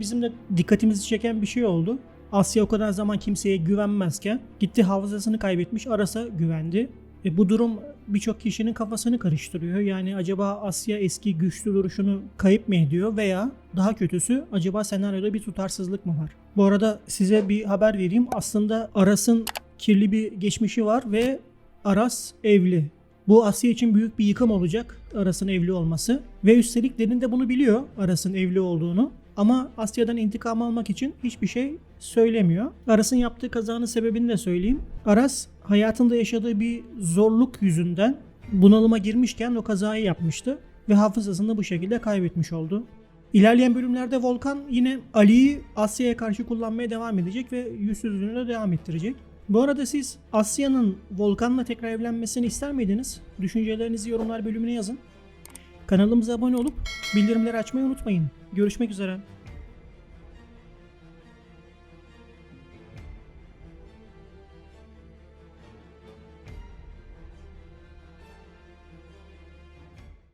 Bizim de dikkatimizi çeken bir şey oldu. Asya o kadar zaman kimseye güvenmezken gitti hafızasını kaybetmiş Aras'a güvendi. E bu durum birçok kişinin kafasını karıştırıyor. Yani acaba Asya eski güçlü duruşunu kayıp mı ediyor veya daha kötüsü acaba senaryoda bir tutarsızlık mı var? Bu arada size bir haber vereyim. Aslında Aras'ın kirli bir geçmişi var ve Aras evli. Bu Asya için büyük bir yıkım olacak Aras'ın evli olması. Ve üstelik Derin de bunu biliyor Aras'ın evli olduğunu. Ama Asya'dan intikam almak için hiçbir şey söylemiyor. Aras'ın yaptığı kazanın sebebini de söyleyeyim. Aras hayatında yaşadığı bir zorluk yüzünden bunalıma girmişken o kazayı yapmıştı. Ve hafızasını bu şekilde kaybetmiş oldu. İlerleyen bölümlerde Volkan yine Ali'yi Asya'ya karşı kullanmaya devam edecek ve yüzsüzlüğünü de devam ettirecek. Bu arada siz Asya'nın Volkan'la tekrar evlenmesini ister miydiniz? Düşüncelerinizi yorumlar bölümüne yazın. Kanalımıza abone olup bildirimleri açmayı unutmayın. Görüşmek üzere.